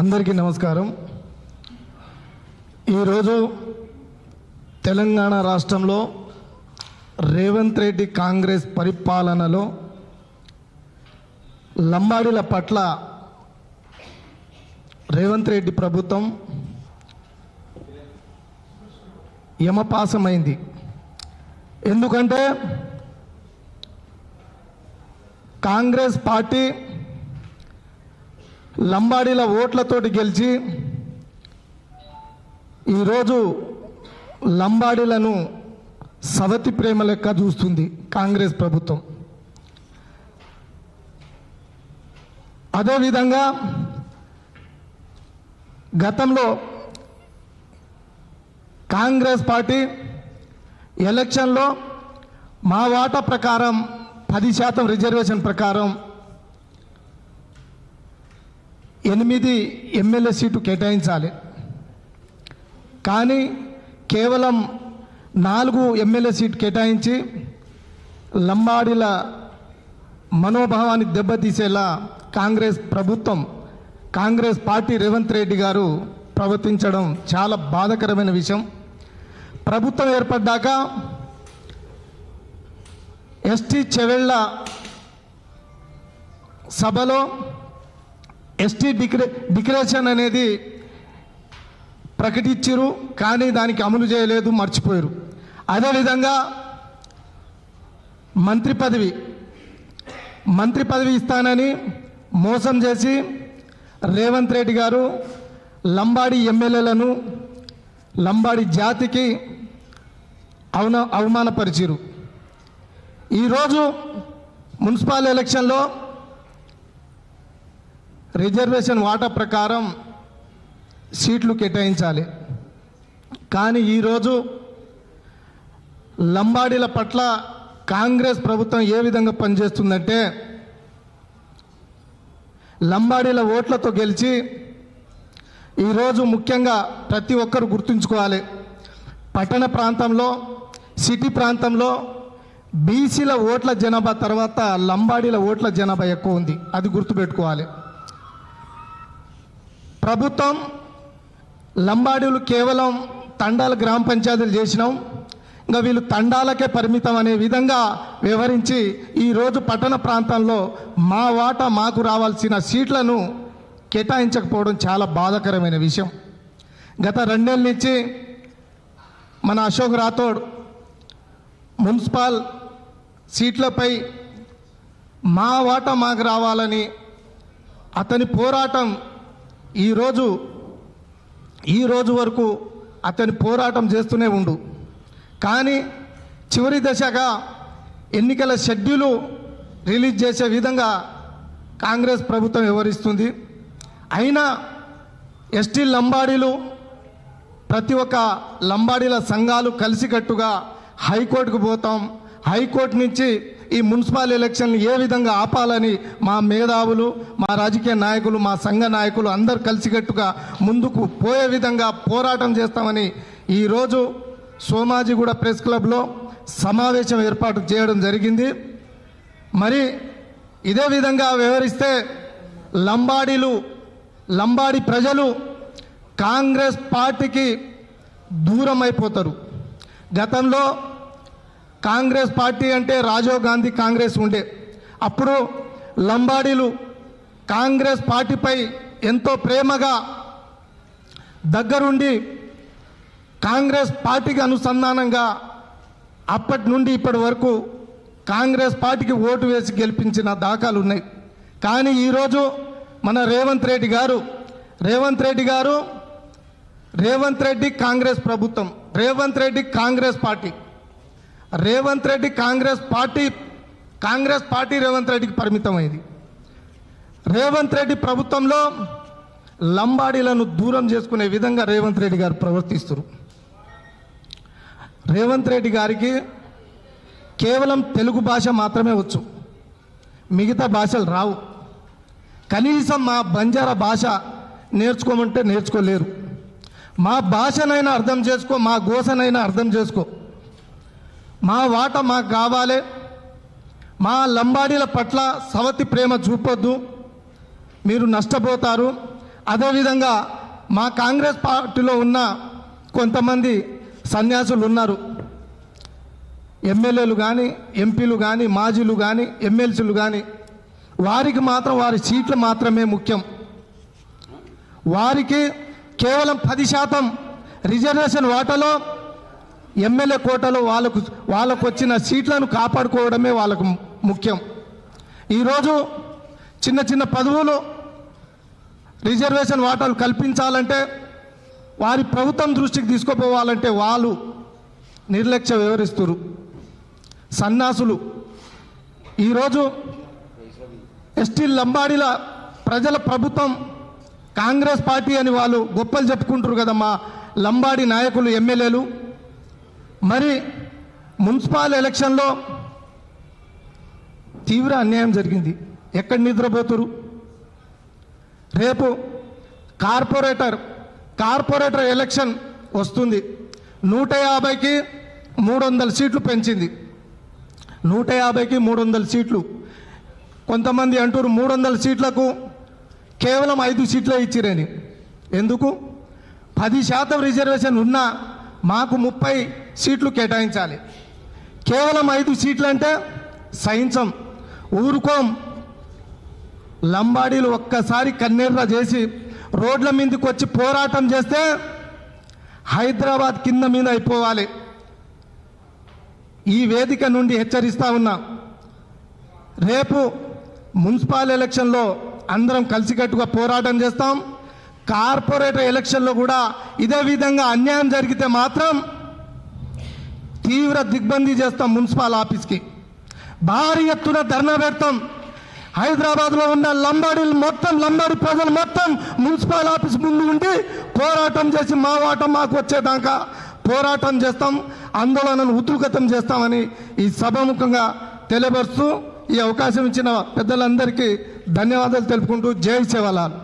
అందరికీ నమస్కారం. ఈరోజు తెలంగాణ రాష్ట్రంలో రేవంత్ రెడ్డి కాంగ్రెస్ పరిపాలనలో లంబాడీల పట్ల రేవంత్ రెడ్డి ప్రభుత్వం యమపాసమైంది. ఎందుకంటే కాంగ్రెస్ పార్టీ లంబాడీల ఓట్లతోటి గెలిచి ఈరోజు లంబాడీలను సవతి ప్రేమ లెక్క చూస్తుంది కాంగ్రెస్ ప్రభుత్వం. అదేవిధంగా గతంలో కాంగ్రెస్ పార్టీ ఎలక్షన్లో మా వాటా ప్రకారం పది శాతం రిజర్వేషన్ ప్రకారం ఎనిమిది ఎమ్మెల్యే సీటు కేటాయించాలి. కానీ కేవలం నాలుగు ఎమ్మెల్యే సీటు కేటాయించి లంబాడీల మనోభావాన్ని దెబ్బతీసేలా కాంగ్రెస్ ప్రభుత్వం కాంగ్రెస్ పార్టీ రేవంత్ రెడ్డి గారు ప్రవర్తించడం చాలా బాధకరమైన విషయం. ప్రభుత్వం ఏర్పడ్డాక ఎస్టీ చెవెళ్ళ సభలో ఎస్టీ డిక్రే డిక్లరేషన్ అనేది ప్రకటించరు కానీ దానికి అమలు చేయలేదు మర్చిపోయారు. అదేవిధంగా మంత్రి పదవి మంత్రి పదవి ఇస్తానని మోసం చేసి రేవంత్ రెడ్డి గారు లంబాడి ఎమ్మెల్యేలను లంబాడి జాతికి అవన అవమానపరిచిరు. ఈరోజు మున్సిపల్ ఎలక్షన్లో రిజర్వేషన్ వాటా ప్రకారం సీట్లు కేటాయించాలి. కానీ ఈరోజు లంబాడీల పట్ల కాంగ్రెస్ ప్రభుత్వం ఏ విధంగా పనిచేస్తుందంటే లంబాడీల ఓట్లతో గెలిచి ఈరోజు ముఖ్యంగా ప్రతి ఒక్కరు గుర్తుంచుకోవాలి. పట్టణ ప్రాంతంలో సిటీ ప్రాంతంలో బీసీల ఓట్ల జనాభా తర్వాత లంబాడీల ఓట్ల జనాభా ఎక్కువ ఉంది. అది గుర్తుపెట్టుకోవాలి. ప్రభుత్వం లంబాడీలు కేవలం తండాల గ్రామ పంచాయతీలు చేసినాం. ఇంకా వీళ్ళు తండాలకే పరిమితం అనే విధంగా వివరించి ఈరోజు పట్టణ ప్రాంతంలో మా వాటా మాకు రావాల్సిన సీట్లను కేటాయించకపోవడం చాలా బాధాకరమైన విషయం. గత రెండేళ్ళ నుంచి మన అశోక్ రాథోడ్ మున్సిపల్ సీట్లపై మా వాటా మాకు రావాలని అతని పోరాటం ఈరోజు ఈ రోజు వరకు అతని పోరాటం చేస్తూనే ఉండు. కానీ చివరి దశగా ఎన్నికల షెడ్యూలు రిలీజ్ చేసే విధంగా కాంగ్రెస్ ప్రభుత్వం వివరిస్తుంది అయినా ఎస్టీ లంబాడీలు ప్రతి ఒక్క లంబాడీల సంఘాలు కలిసికట్టుగా హైకోర్టుకు పోతాం. హైకోర్టు నుంచి ఈ మున్సిపల్ ఎలక్షన్లు ఏ విధంగా ఆపాలని మా మేధావులు మా రాజకీయ నాయకులు మా సంఘ నాయకులు అందరు కలిసికట్టుగా ముందుకు పోయే విధంగా పోరాటం చేస్తామని ఈరోజు సోమాజిగూడ ప్రెస్ క్లబ్లో సమావేశం ఏర్పాటు చేయడం జరిగింది. మరి ఇదే విధంగా వివరిస్తే లంబాడీలు లంబాడి ప్రజలు కాంగ్రెస్ పార్టీకి దూరం అయిపోతారు గతంలో కాంగ్రెస్ పార్టీ అంటే రాజీవ్ గాంధీ కాంగ్రెస్ ఉండే. అప్పుడు లంబాడీలు కాంగ్రెస్ పార్టీపై ఎంతో ప్రేమగా దగ్గరుండి కాంగ్రెస్ పార్టీకి అనుసంధానంగా అప్పటి నుండి ఇప్పటి వరకు కాంగ్రెస్ పార్టీకి ఓటు వేసి గెలిపించిన దాఖలు ఉన్నాయి. కానీ ఈరోజు మన రేవంత్ రెడ్డి గారు రేవంత్ రెడ్డి గారు రేవంత్ రెడ్డి కాంగ్రెస్ ప్రభుత్వం Revanth Reddy Congress party. Revanth Reddy Congress party Congress party Revanth రెడ్డికి పరిమితమైంది. రేవంత్ రెడ్డి ప్రభుత్వంలో లంబాడీలను దూరం చేసుకునే విధంగా రేవంత్ రెడ్డి గారు ప్రవర్తిస్తారు. రేవంత్ రెడ్డి గారికి కేవలం తెలుగు భాష మాత్రమే వచ్చు. మిగతా భాషలు రావు. కనీసం మా బంజారా భాష నేర్చుకోమంటే నేర్చుకోలేరు. మా భాషనైనా అర్థం చేసుకో మా గోసనైనా అర్థం చేసుకో. మా వాట మాకు కావాలి. మా లంబాడీల పట్ల సవతి ప్రేమ చూపొద్దు. మీరు నష్టపోతారు. అదేవిధంగా మా కాంగ్రెస్ పార్టీలో ఉన్న కొంతమంది సన్యాసులు ఉన్నారు. ఎమ్మెల్యేలు కానీ ఎంపీలు కానీ మాజీలు కానీ ఎమ్మెల్సీలు కానీ వారికి మాత్రం వారి సీట్లు మాత్రమే ముఖ్యం. వారికి కేవలం పది శాతం రిజర్వేషన్ వాటలో ఎమ్మెల్యే కోటలో వాళ్ళకు వాళ్ళకు వచ్చిన సీట్లను కాపాడుకోవడమే వాళ్ళకు ముఖ్యం. ఈరోజు చిన్న చిన్న పదవులు రిజర్వేషన్ వాటాలు కల్పించాలంటే వారి ప్రభుత్వం దృష్టికి తీసుకుపోవాలంటే వాళ్ళు నిర్లక్ష్య వివరిస్తురు సన్నాసులు. ఈరోజు ఎస్టీ లంబాడీల ప్రజల ప్రభుత్వం కాంగ్రెస్ పార్టీ అని వాళ్ళు గొప్పలు చెప్పుకుంటారు కదమ్మా. లంబాడి నాయకులు ఎమ్మెల్యేలు. మరి మున్సిపల్ ఎలక్షన్లో తీవ్ర అన్యాయం జరిగింది. ఎక్కడ నిద్రపోతురు? రేపు కార్పొరేటర్ కార్పొరేటర్ ఎలక్షన్ వస్తుంది. నూట యాభైకి మూడు వందల సీట్లు పెంచింది. నూట యాభైకి మూడు వందల సీట్లు. కొంతమంది అంటారు మూడు వందల సీట్లకు కేవలం ఐదు సీట్లే ఇచ్చిరని. ఎందుకు? పది శాతం రిజర్వేషన్ ఉన్నా మాకు ముప్పై సీట్లు కేటాయించాలి. కేవలం ఐదు సీట్లు అంటే సహించం. ఊరుకోం. లంబాడీలు ఒక్కసారి కన్నీర్ర చేసి రోడ్ల మీదకి వచ్చి పోరాటం చేస్తే హైదరాబాద్ కింద మీద అయిపోవాలి. ఈ వేదిక నుండి హెచ్చరిస్తా ఉన్నా రేపు మున్సిపల్ ఎలక్షన్లో అందరం కలిసికట్టుగా పోరాటం చేస్తాం. కార్పొరేటర్ ఎలక్షన్లో కూడా ఇదే విధంగా అన్యాయం జరిగితే మాత్రం తీవ్ర దిగ్బందీ చేస్తాం మున్సిపల్ ఆఫీస్కి. భారీ ఎత్తున ధర్నా పెడతాం. హైదరాబాద్లో ఉన్న లంబాడీలు మొత్తం లంబాడి ప్రజలు మొత్తం మున్సిపల్ ఆఫీస్ ముందు ఉండి పోరాటం చేసి మా వాట మాకు వచ్చేదాకా పోరాటం చేస్తాం ఆందోళనను ఉధృగతం చేస్తామని ఈ సభాముఖంగా తెలియపరుస్తూ ఈ అవకాశం ఇచ్చిన పెద్దలందరికీ ధన్యవాదాలు తెలుపుకుంటూ జై సేవలాల్